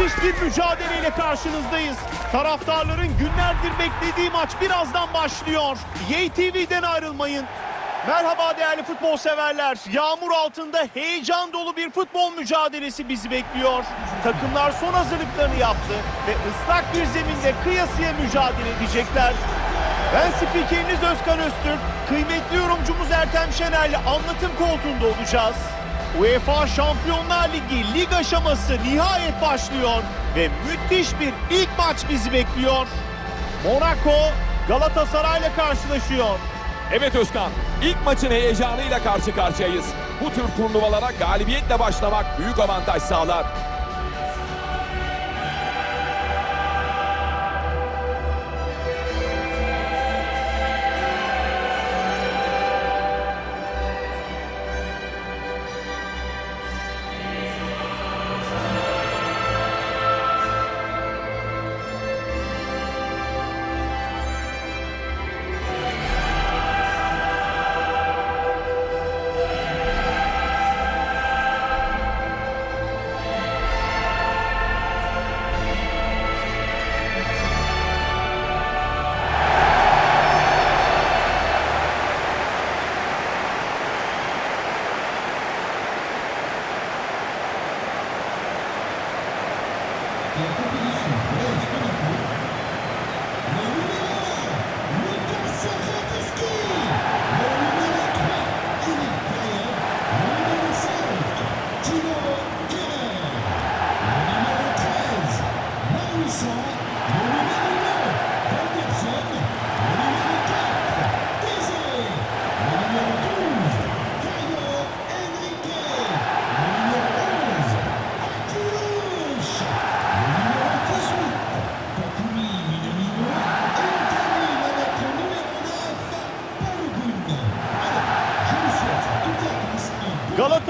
Müthiş bir mücadeleyle karşınızdayız. Taraftarların günlerdir beklediği maç birazdan başlıyor. YTV'den ayrılmayın. Merhaba değerli futbol severler. Yağmur altında heyecan dolu bir futbol mücadelesi bizi bekliyor. Takımlar son hazırlıklarını yaptı ve ıslak bir zeminde kıyasıya mücadele edecekler. Ben spikeriniz Özkan Öztürk, kıymetli yorumcumuz Ertem Şener'le anlatım koltuğunda olacağız. UEFA Şampiyonlar Ligi lig aşaması nihayet başlıyor ve müthiş bir ilk maç bizi bekliyor. Monaco Galatasaray'la karşılaşıyor. Evet Özkan, ilk maçın heyecanıyla karşı karşıyayız. Bu tür turnuvalara galibiyetle başlamak büyük avantaj sağlar.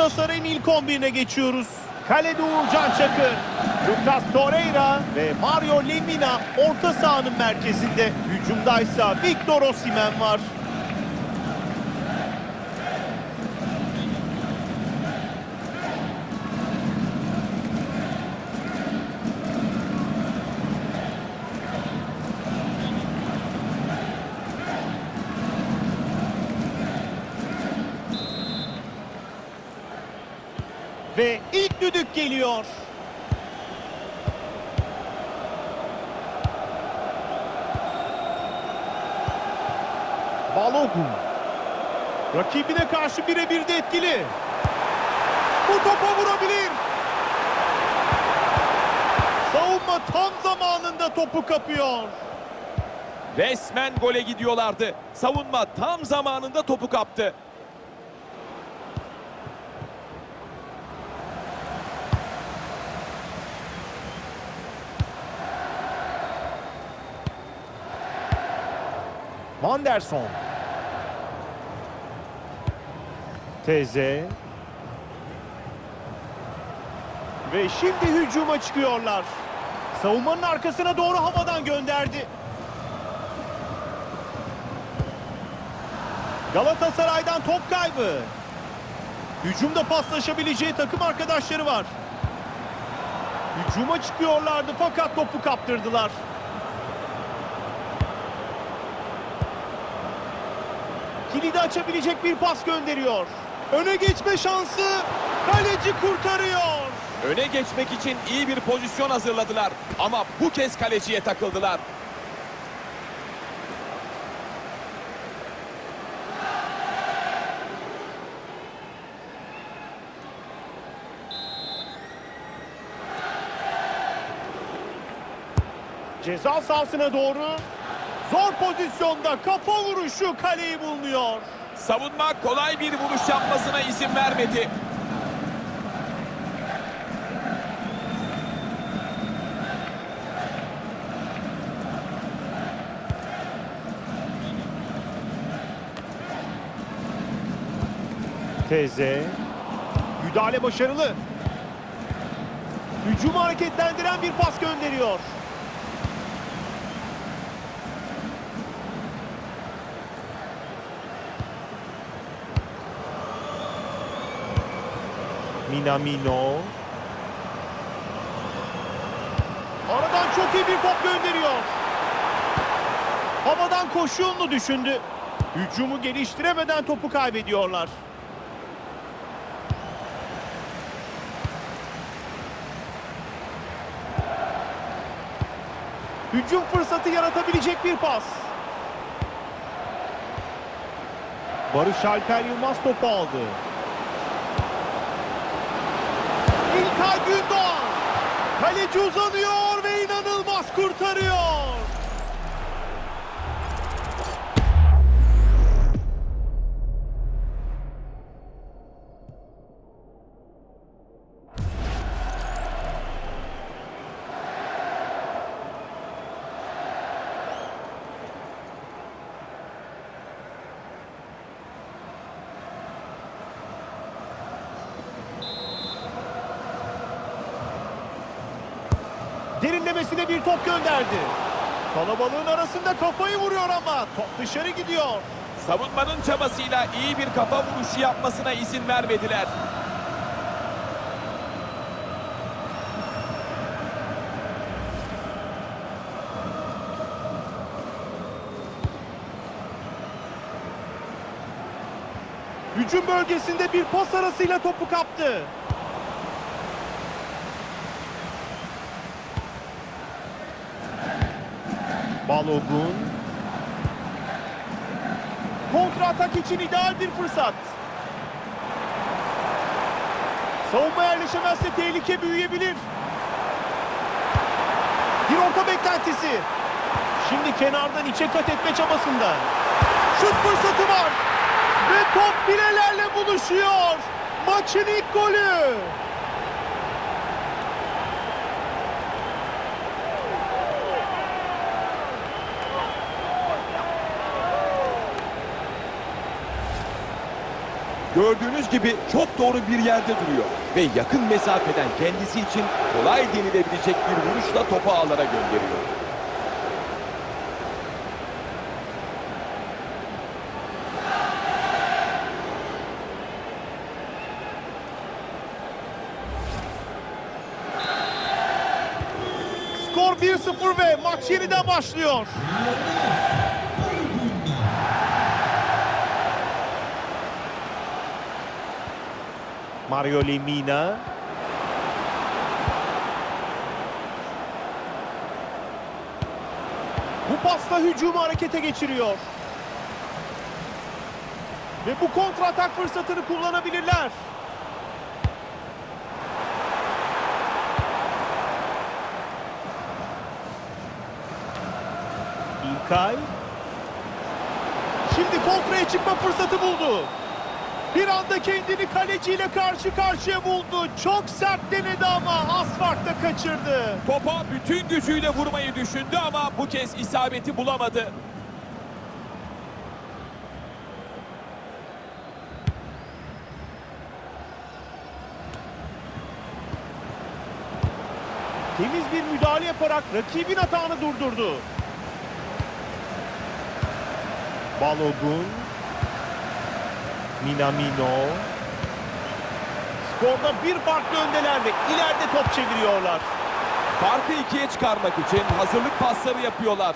Galatasaray'ın ilk 11'ine geçiyoruz. Kalede Uğurcan Çakır, Lucas Torreira ve Mario Lemina orta sahanın merkezinde. Hücumdaysa Victor Osimhen var. Ve ilk düdük geliyor. Balogun. Rakibine karşı birebir de etkili. Bu topa vurabilir. Savunma tam zamanında topu kapıyor. Resmen gole gidiyorlardı. Savunma tam zamanında topu kaptı. Manderson. Teze. Ve şimdi hücuma çıkıyorlar. Savunmanın arkasına doğru havadan gönderdi. Galatasaray'dan top kaybı. Hücumda paslaşabileceği takım arkadaşları var. Hücuma çıkıyorlardı fakat topu kaptırdılar. Kilidi açabilecek bir pas gönderiyor. Öne geçme şansı. Kaleci kurtarıyor. Öne geçmek için iyi bir pozisyon hazırladılar. Ama bu kez kaleciye takıldılar. Ceza sahasına doğru. Zor pozisyonda kafa vuruşu kaleyi bulunuyor. Savunma kolay bir vuruş yapmasına izin vermedi. Teze. Müdahale başarılı. Hücumu hareketlendiren bir pas gönderiyor. Minamino. çok iyi bir top gönderiyor. Havadan koşu düşündü. Hücumu geliştiremeden topu kaybediyorlar. Hücum fırsatı yaratabilecek bir pas. Barış Alper Yılmaz topu aldı. İlkay Gündoğan. Kaleci uzanıyor ve inanılmaz kurtarıyor. Kalabalığın arasında kafayı vuruyor ama top dışarı gidiyor. Savunmanın çabasıyla iyi bir kafa vuruşu yapmasına izin vermediler. Hücum bölgesinde bir pas arasıyla topu kaptı. Balogun. Kontra atak için ideal bir fırsat. Savunma yerleşemezse tehlike büyüyebilir. Bir orta beklentisi. Şimdi kenardan içe kat etme çabasında. Şut fırsatı var. Ve top bilelerle buluşuyor. Maçın ilk golü. Gördüğünüz gibi çok doğru bir yerde duruyor. Ve yakın mesafeden kendisi için kolay denilebilecek bir vuruşla topu ağlara gönderiyor. Skor 1-0 ve maç yeniden başlıyor. Mario Lemina. Bu pasla hücumu harekete geçiriyor. Ve bu kontra atak fırsatını kullanabilirler. İlkay. Şimdi kontraya çıkma fırsatı buldu. Bir anda kendini kaleciyle karşı karşıya buldu. Çok sert denedi ama az farkla kaçırdı. Topa bütün gücüyle vurmayı düşündü ama bu kez isabeti bulamadı. Temiz bir müdahale yaparak rakibin hatanı durdurdu. Balogun. Minamino. Skorda bir farklı öndeler ve ileride top çeviriyorlar. Farkı ikiye çıkarmak için hazırlık pasları yapıyorlar.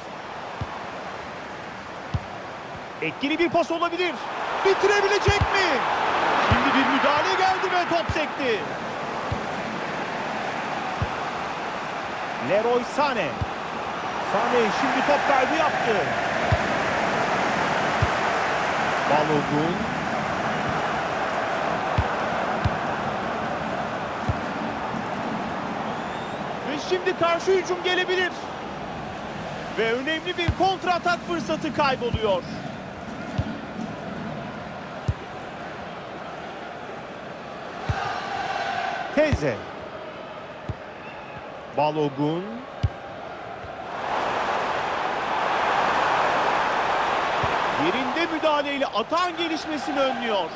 Etkili bir pas olabilir. Bitirebilecek mi? Şimdi bir müdahale geldi ve top sekti. Leroy Sané. Sané şimdi top kaybı yaptı. Balogun. Ve şimdi karşı hücum gelebilir. Ve önemli bir kontra atak fırsatı kayboluyor. Teze. Balogun. Yerinde müdahaleyle atağın gelişmesini önlüyor.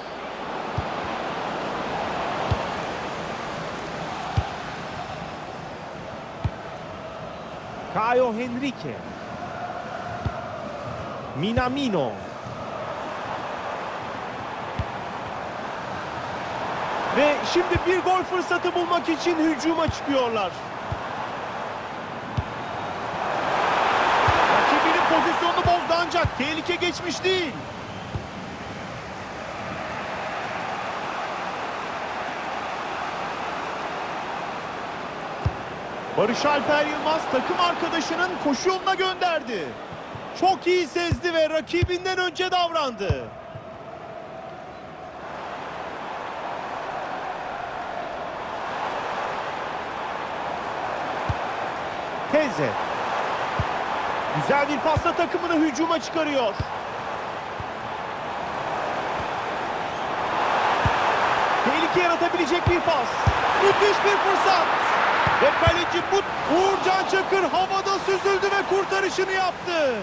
Caio Henrique. Minamino. Ve şimdi bir gol fırsatı bulmak için hücuma çıkıyorlar. Rakibinin pozisyonunu bozdu ancak tehlike geçmiş değil. Barış Alper Yılmaz takım arkadaşının koşu yoluna gönderdi. Çok iyi sezdi ve rakibinden önce davrandı. Teze. Güzel bir pasla takımını hücuma çıkarıyor. Tehlike yaratabilecek bir pas. Müthiş bir fırsat. Ve kaleci bu Uğurcan Çakır havada süzüldü ve kurtarışını yaptı.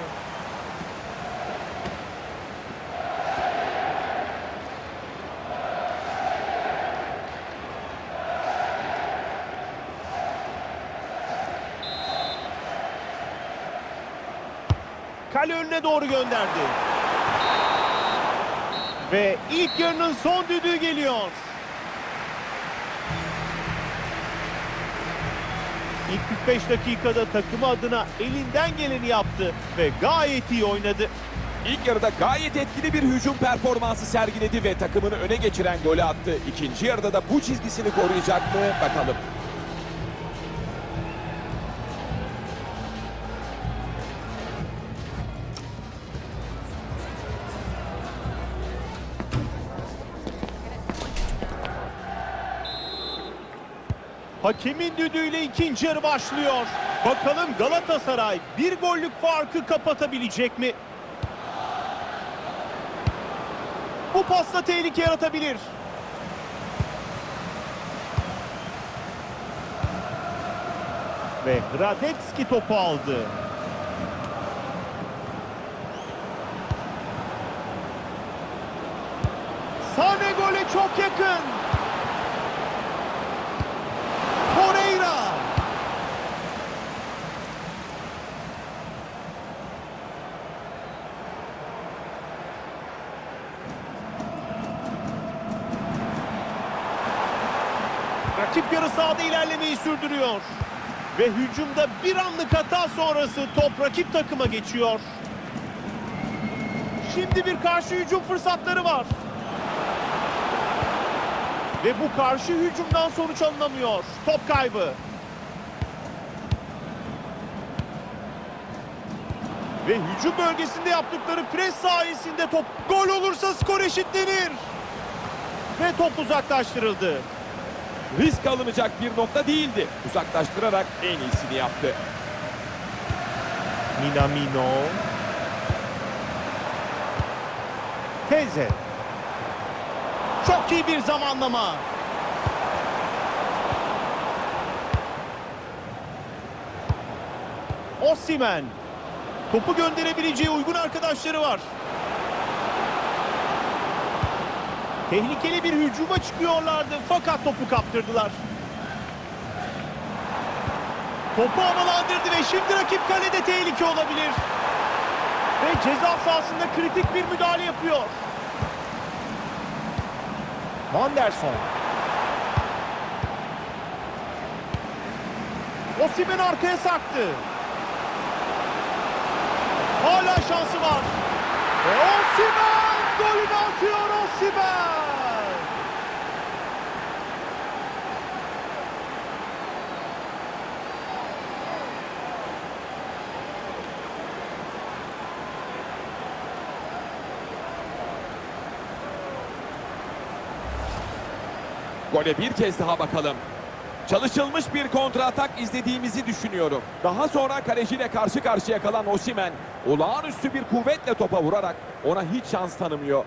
Kale önüne doğru gönderdi. Ve ilk yarının son düdüğü geliyor. İlk 45 dakikada takımı adına elinden geleni yaptı ve gayet iyi oynadı. İlk yarıda gayet etkili bir hücum performansı sergiledi ve takımını öne geçiren golü attı. İkinci yarıda da bu çizgisini koruyacak mı bakalım. Hakemin düdüğüyle ikinci yarı başlıyor. Bakalım Galatasaray bir gollük farkı kapatabilecek mi? Bu pasla tehlike yaratabilir. Ve Gradetski topu aldı. Sane gole çok yakın. Torreira. Rakip yarı sahada ilerlemeyi sürdürüyor. Ve hücumda bir anlık hata sonrası top rakip takıma geçiyor. Şimdi bir karşı hücum fırsatları var. Ve bu karşı hücumdan sonuç alınamıyor. Top kaybı. Ve hücum bölgesinde yaptıkları pres sayesinde top gol olursa skor eşitlenir. Ve top uzaklaştırıldı. Risk alınacak bir nokta değildi. Uzaklaştırarak en iyisini yaptı. Minamino. Teze. Çok iyi bir zamanlama. Osimhen. Topu gönderebileceği uygun arkadaşları var. Tehlikeli bir hücuma çıkıyorlardı fakat topu kaptırdılar. Topu havalandırdı ve şimdi rakip kalede tehlike olabilir. Ve ceza sahasında kritik bir müdahale yapıyor. Vanderson. Osimhen arkaya sarktı. Hala şansı var. Ve Osimhen golünü atıyor Osimhen. Gole bir kez daha bakalım. Çalışılmış bir kontratak izlediğimizi düşünüyorum. Daha sonra kaleciyle karşı karşıya kalan Osimen olağanüstü bir kuvvetle topa vurarak ona hiç şans tanımıyor.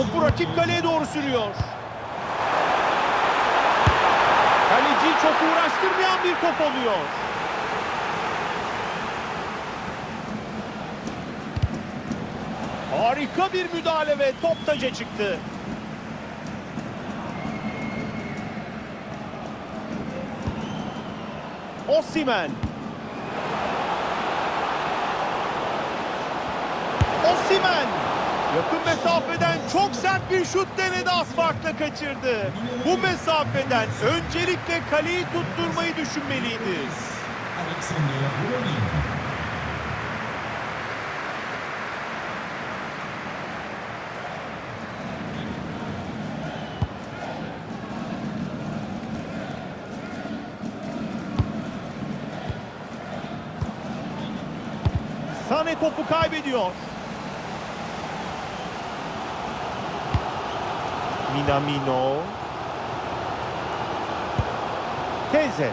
Topu rakip kaleye doğru sürüyor. Kaleci çok uğraştırmayan bir top oluyor. Harika bir müdahale ve top taca çıktı. Osimhen. Osimhen. Yakın mesafeden çok sert bir şut denedi az farkla kaçırdı. Bu mesafeden öncelikle kaleyi tutturmayı düşünmeliydi. Sane topu kaybediyor. Minamino. Teze.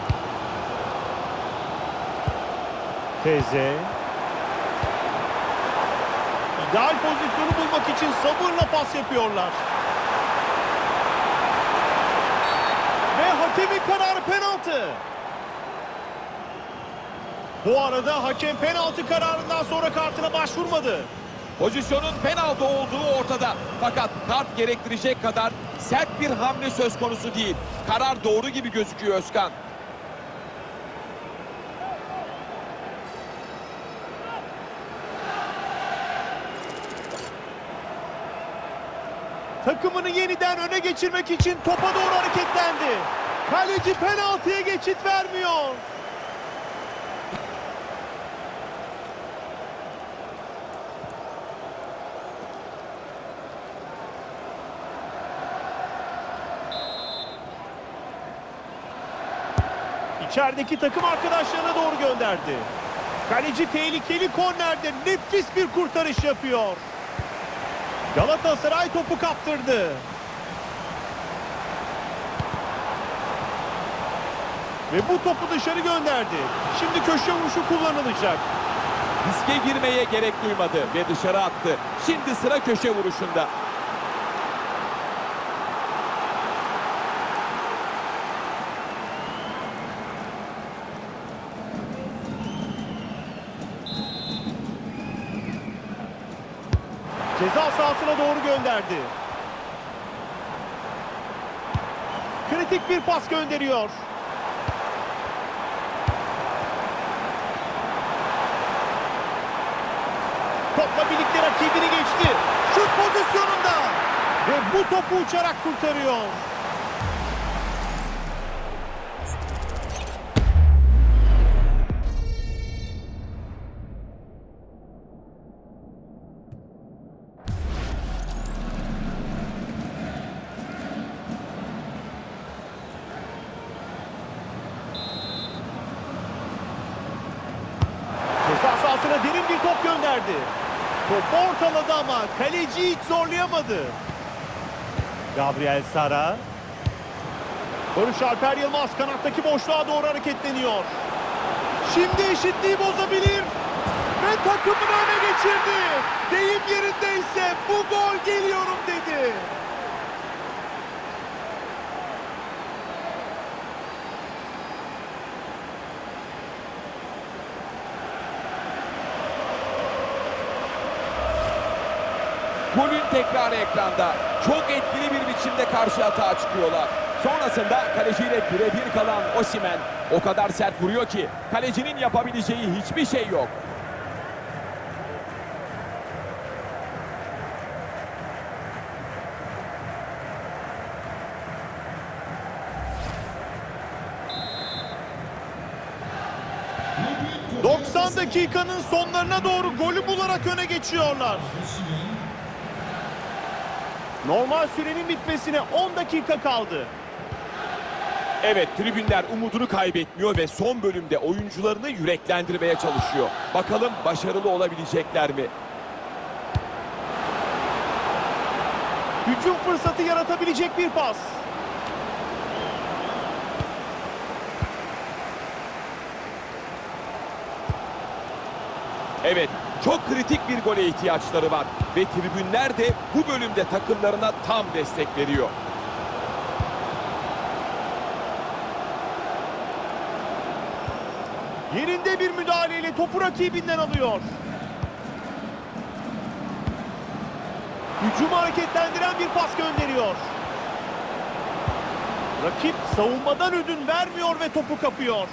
Teze. İdeal pozisyonu bulmak için sabırla pas yapıyorlar. Ve hakemin kararı penaltı. Bu arada hakem penaltı kararından sonra kartına başvurmadı. Pozisyonun penaltı olduğu ortada. Fakat kart gerektirecek kadar sert bir hamle söz konusu değil. Karar doğru gibi gözüküyor Özkan. Takımını yeniden öne geçirmek için topa doğru hareketlendi. Kaleci penaltıya geçit vermiyor. İçerideki takım arkadaşlarına doğru gönderdi. Kaleci tehlikeli kornerde nefis bir kurtarış yapıyor. Galatasaray topu kaptırdı. Ve bu topu dışarı gönderdi. Şimdi köşe vuruşu kullanılacak. Riske girmeye gerek duymadı ve dışarı attı. Şimdi sıra köşe vuruşunda. Ceza sahasına doğru gönderdi. Kritik bir pas gönderiyor. Topla birlikte rakibini geçti. Şut pozisyonunda. Ve bu topu uçarak kurtarıyor. Top ortaladı ama kaleci hiç zorlayamadı. Gabriel Sara. Barış Alper Yılmaz kanattaki boşluğa doğru hareketleniyor. Şimdi eşitliği bozabilir. Ve takımını öne geçirdi. Deyim yerindeyse bu gol geliyorum dedi. Tekrarı ekranda. Çok etkili bir biçimde karşı atağa çıkıyorlar. Sonrasında kaleciyle birebir kalan Osimen o kadar sert vuruyor ki kalecinin yapabileceği hiçbir şey yok. Le but 90 dakikanın sonlarına doğru golü bularak öne geçiyorlar. Normal sürenin bitmesine 10 dakika kaldı. Evet tribünler umudunu kaybetmiyor ve son bölümde oyuncularını yüreklendirmeye çalışıyor. Bakalım başarılı olabilecekler mi? Hücum fırsatı yaratabilecek bir pas. Evet, çok kritik bir gole ihtiyaçları var ve tribünler de bu bölümde takımlarına tam destek veriyor. Yerinde bir müdahaleyle topu rakibinden alıyor. Hücumu hareketlendiren bir pas gönderiyor. Rakip savunmadan ödün vermiyor ve topu kapıyor.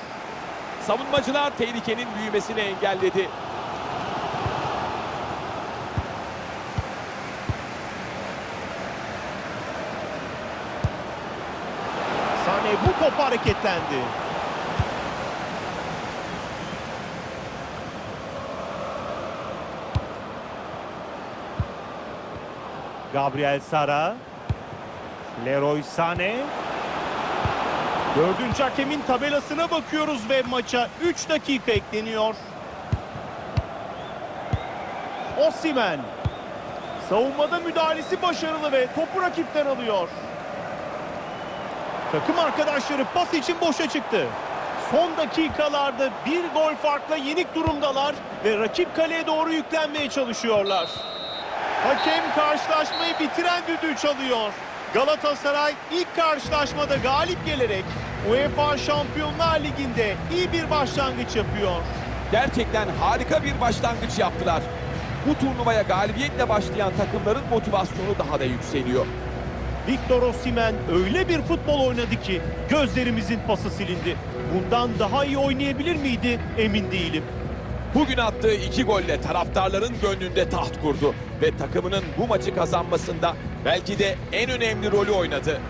Savunmacılar tehlikenin büyümesini engelledi. Sane bu top hareketlendi. Gabriel Sara. Leroy Sane. Dördüncü hakemin tabelasına bakıyoruz ve maça 3 dakika ekleniyor. Osimen. Savunmada müdahalesi başarılı ve topu rakipten alıyor. Takım arkadaşları pas için boşa çıktı. Son dakikalarda bir gol farkla yenik durumdalar ve rakip kaleye doğru yüklenmeye çalışıyorlar. Hakem karşılaşmayı bitiren düdüğü çalıyor. Galatasaray ilk karşılaşmada galip gelerek UEFA Şampiyonlar Ligi'nde iyi bir başlangıç yapıyor. Gerçekten harika bir başlangıç yaptılar. Bu turnuvaya galibiyetle başlayan takımların motivasyonu daha da yükseliyor. Victor Osimhen öyle bir futbol oynadı ki gözlerimizin pası silindi. Bundan daha iyi oynayabilir miydi emin değilim. Bugün attığı iki golle taraftarların gönlünde taht kurdu ve takımının bu maçı kazanmasında belki de en önemli rolü oynadı.